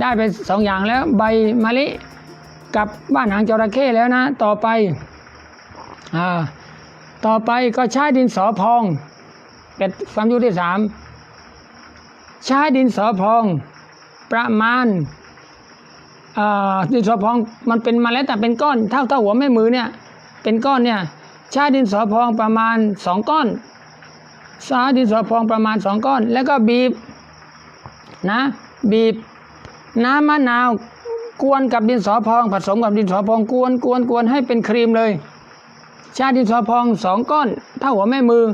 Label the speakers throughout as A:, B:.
A: ได้ไปสองอย่างแล้วใบมะลิกับบ้านหางจระเข้แล้วนะ ต่อไปอ่าต่อไปก็ใช้ดินสอพอง เป็นความรู้ที่สามใช้ดินสอพองประมาณอ่าดินสอพองมันเป็นมาแล้วแต่เป็นก้อนเท่าเท่าหัวแม่มือเนี่ยเป็นก้อนเนี่ยใช้ดินสอพองประมาณสองก้อนใช้ดินสอพองประมาณสองก้อน แล้วก็บีบนะบีบ น้ำมะนาวกวนกับดินสอพอง ผสมกับดินสอพองกวนกวนกวนให้เป็นครีมเลยช้ดินสอพองสองก้อนเท่าหัวแม่มือ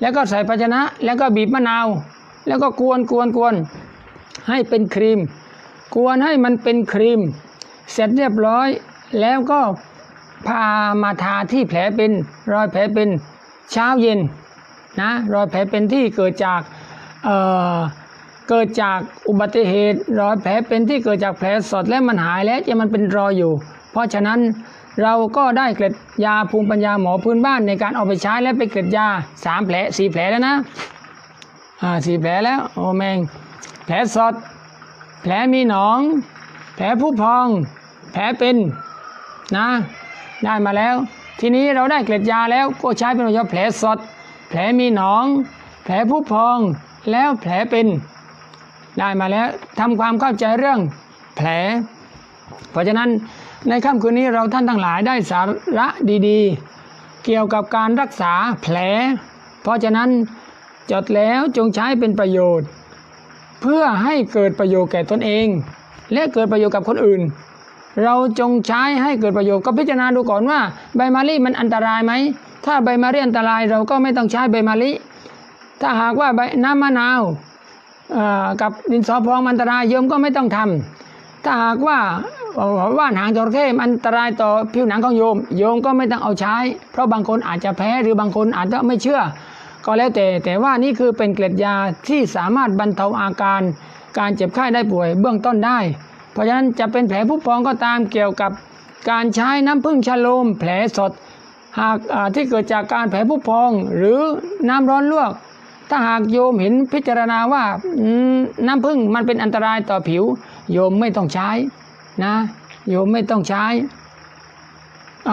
A: แล้วก็ใส่ภาชนะ แล้วก็บีบมะนาว แล้วก็กวนกวนกวนให้เป็นครีม กวนให้มันเป็นครีม เสร็จเรียบร้อย แล้วก็พามาทาที่แผลเป็น รอยแผลเป็นเช้าเย็นนะรอยแผลเป็นที่เกิดจากเอ่อ เกิดจากอุบัติเหตุรอยแผลเป็นที่เกิดจากแผลสดและมันหายแล้วจะมันเป็นรอยอยู่ เพราะฉะนั้นเราก็ได้เกล็ดยาภูมิปัญญาหมอพื้นบ้านในการเอาไปใช้และไปเกล็ดยาสามแผลสี่แผลแล้วนะอ่าสี่แผลแล้วโอ้แมงแผลสด แผลมีหนอง แผลผู้พอง แผลเป็นนะ ได้มาแล้ว ทีนี้เราได้เกล็ดยาแล้วก็ใช้เป็นยาแผลสด แผลมีหนอง แผลผู้พองแล้วแผลเป็น ได้มาแล้วทำความเข้าใจเรื่องแผล เพราะฉะนั้นในค่ำคืนนี้เราท่านทั้งหลายได้สาระดีๆ เกี่ยวกับการรักษาแผล เพราะฉะนั้นจดแล้วจงใช้เป็นประโยชน์ เพื่อให้เกิดประโยชน์แก่ตนเอง และเกิดประโยชน์กับคนอื่น เราจงใช้ให้เกิดประโยชน์ก็พิจารณาดูก่อนว่าใบมะลิมันอันตรายไหมถ้าใบมะลิอันตรายเราก็ไม่ต้องใช้ใบมะลิถ้าหากว่าใบน้ำมะนาว กับดินสอพองอันตรายโยมก็ไม่ต้องทำถ้าหากว่าว่านหางจระเข้มอันตรายต่อผิวหนังของโยม โยมก็ไม่ต้องเอาใช้ เพราะบางคนอาจจะแพ้หรือบางคนอาจจะไม่เชื่อ ก็แล้วแต่แต่ว่านี่คือเป็นเกล็ดยาที่สามารถบรรเทาอาการ การเจ็บไข้ได้ป่วยเบื้องต้นได้ เพราะฉะนั้นจะเป็นแผลผู้พองก็ตามเกี่ยวกับการใช้น้ำผึ้งชะโลมแผลสด หากที่เกิดจากการแผลผู้พองหรือน้ำร้อนลวก ถ้าหากโยมเห็นพิจารณาว่าน้ำผึ้งมันเป็นอันตรายต่อผิว โยมไม่ต้องใช้นะ โยมไม่ต้องใช้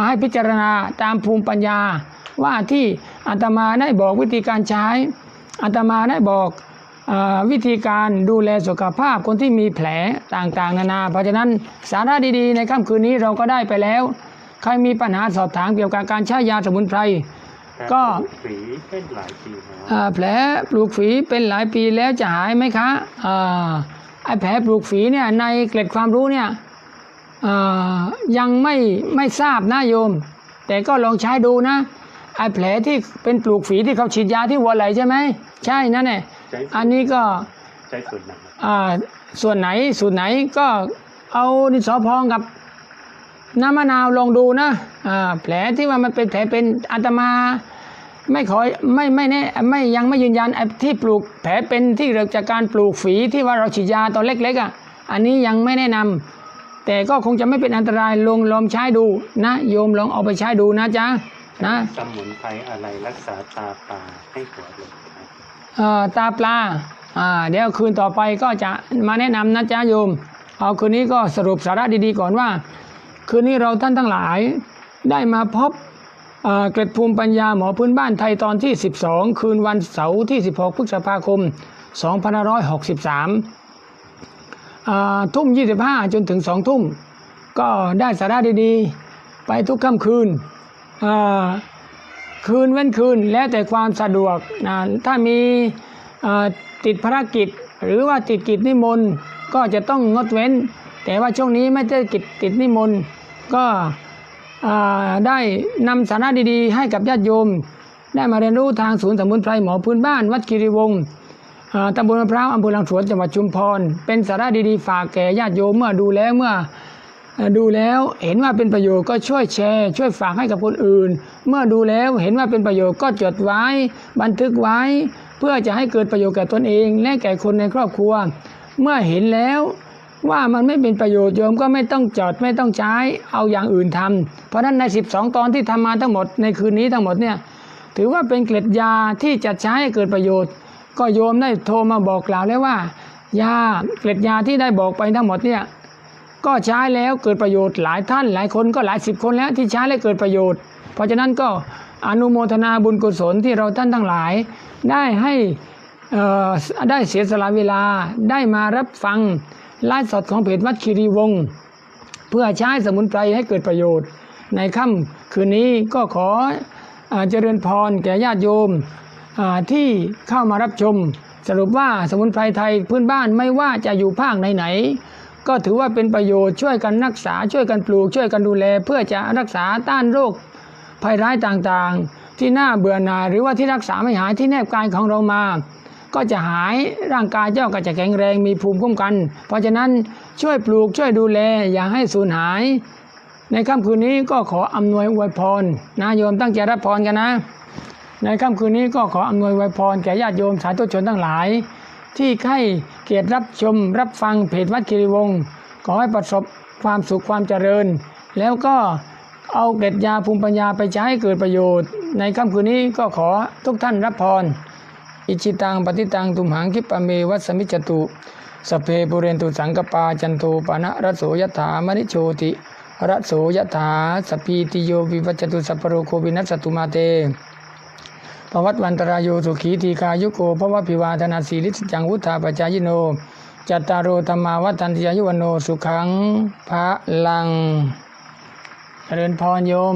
A: ให้พิจารณาตามภูมิปัญญา ว่าที่อาตมาได้บอกวิธีการใช้อาตมาได้บอกอวิธีการดูแลสุขภาพคนที่มีแผลต่างๆ นานา เพราะฉะนั้นสาระดีๆ ในค่ำคืนนี้เราก็ได้ไปแล้ว ใครมีปัญหาสอบถามเกี่ยวกับการใช้ยาสมุนไพร ก็
B: ฝีเป็นหลายปีแล้ว
A: อ่าแผลปลูกฝีเป็นหลายปีแล้วจะหายไหมคะอ่าไอ้แผลปลูกฝีเนี่ยในเกล็ดความรู้เนี่ยอ่ายังไม่ไม่ทราบนะโยม แต่ก็ลองใช้ดูนะไอ้แผลที่เป็นปลูกฝีที่เขาฉีดยาที่หัวไหล่ใช่ไหมใช่นั่นแหละ
B: ใช้
A: อันนี้ก็
B: ใช้ส่วนไหน
A: อ่าส่วนไหนส่วนไหนก็เอาดินสอพองกับ น้ำมะนาวลองดูนะอ่าแผลที่ว่ามันเป็นแผลเป็นอาตมาไม่ขอไม่ไม่แน่ไม่ยังไม่ยืนยันไอ้ที่ปลูกแผลเป็นที่เกิดจากการปลูกฝีที่ว่าเราฉีดยาตอนเล็กๆอะอันนี้ยังไม่แนะนำแต่ก็คงจะไม่เป็นอันตรายลองลองใช้ดูนะโยมลองเอาไปใช้ดูนะจ๊ะนะ
B: สมุนไพรอะไรรักษาตาปลาให้หัวเลยครับ
A: เอ่อตาปลาอ่าเดี๋ยวคืนต่อไปก็จะมาแนะนำนะจ๊ะโยม เอาคืนนี้ก็สรุปสาระดีๆก่อนว่า คืนนี้เราท่านทั้งหลายได้มาพบเกร็ดภูมิปัญญาหมอพื้นบ้านไทยตอนที่ 12 คืนวันเสาร์ที่ 16 พฤษภาคม 2563 ทุ่ม 25 จนถึง 2 ทุ่ม ก็ได้สาระดีๆ ไปทุกค่ำคืน คืนเว้นคืนแล้วแต่ความสะดวกนะถ้ามีติดภารกิจหรือว่าติดกิจนิมนต์ก็จะต้องงดเว้น แต่ว่าช่วงนี้ไม่ได้กิจติดนิมนต์ ก็ได้นำสาระดีๆ ให้กับญาติโยม ได้มาเรียนรู้ทางศูนย์สมุนไพรหมอพื้นบ้าน วัดคีรีวงศ์ตำบลมะพร้าวอำเภอลังสวนจังหวัดชุมพร เป็นสาระดีๆ ฝากแก่ญาติโยมเมื่อดูแล้วเมื่อเอ่อดูแล้วเห็นว่าเป็นประโยชน์ก็ช่วยแชร์ ช่วยฝากให้กับคนอื่น เมื่อดูแล้วเห็นว่าเป็นประโยชน์ก็จดไว้ บันทึกไว้ เพื่อจะให้เกิดประโยชน์แก่ตนเอง และแก่คนในครอบครัว เมื่อเห็นแล้ว ว่ามันไม่เป็นประโยชน์โยมก็ไม่ต้องจอดไม่ต้องใช้เอาอย่างอื่นทำเพราะฉะนั้นใน 12 ตอนที่ทำมาทั้งหมดในคืนนี้ทั้งหมดเนี่ยถือว่าเป็นเกล็ดยาที่จะใช้ให้เกิดประโยชน์ ก็โยมได้โทรมาบอกกล่าวแล้วว่ายาเกล็ดยาที่ได้บอกไปทั้งหมดเนี่ยก็ใช้แล้วเกิดประโยชน์หลายท่านหลายคนก็หลายสิบคนแล้วที่ใช้แล้วเกิดประโยชน์ เพราะฉะนั้นก็อนุโมทนาบุญกุศลที่เราท่านทั้งหลาย ได้ให้ได้เสียสละเวลาได้มารับฟัง ไลฟ์สดของเพจวัดคีรีวงศ์เพื่อใช้สมุนไพรให้เกิดประโยชน์ ในค่ำคืนนี้ก็ขอเจริญพรแก่ญาติโยมที่เข้ามารับชม สรุปว่าสมุนไพรไทยพื้นบ้านไม่ว่าจะอยู่ภาคไหนๆก็ถือว่าเป็นประโยชน์ช่วยกันรักษาช่วยกันปลูกช่วยกันดูแล เพื่อจะรักษาต้านโรคภัยร้ายต่างๆ ที่น่าเบื่อหน่ายหรือว่าที่รักษาไม่หายที่แนบกายของเรามา ก็จะหายร่างกายเจ้าก็จะแข็งแรงมีภูมิคุ้มกัน เพราะฉะนั้นช่วยปลูกช่วยดูแลอย่าให้สูญหาย ในค่ำคืนนี้ก็ขออำนวยอวยพรนะโยมตั้งใจรับพรกันนะ ในค่ำคืนนี้ก็ขออำนวยอวยพรแก่ญาติโยมสาธุชนทั้งหลาย ที่ใคร่เกียรติรับชมรับฟังเพจวัดคิริวงศ์ขอให้ประสบความสุขความเจริญ แล้วก็เอาเกล็ดยาภูมิปัญญาไปใช้ให้เกิดประโยชน์ ในค่ำคืนนี้ก็ขอทุกท่านรับพร อิชิตังปฏิตังตุมหังคิปะเมวัสสมิจตุสเพปุเรนตุสังกปาจันโทปนะระโสยถามณิโชติระโสยถาสพพีติโยวิวัจตุสัพโรโควินัสตุมาเตปวัตวันตรายโยสุขีทีคายุโกภวะพิวาธนาสีลิสจังวุธาปจายโนจัตตารโอธรรมาวัตันติยายุวันโนสุขังพระลังเจริญพรโยม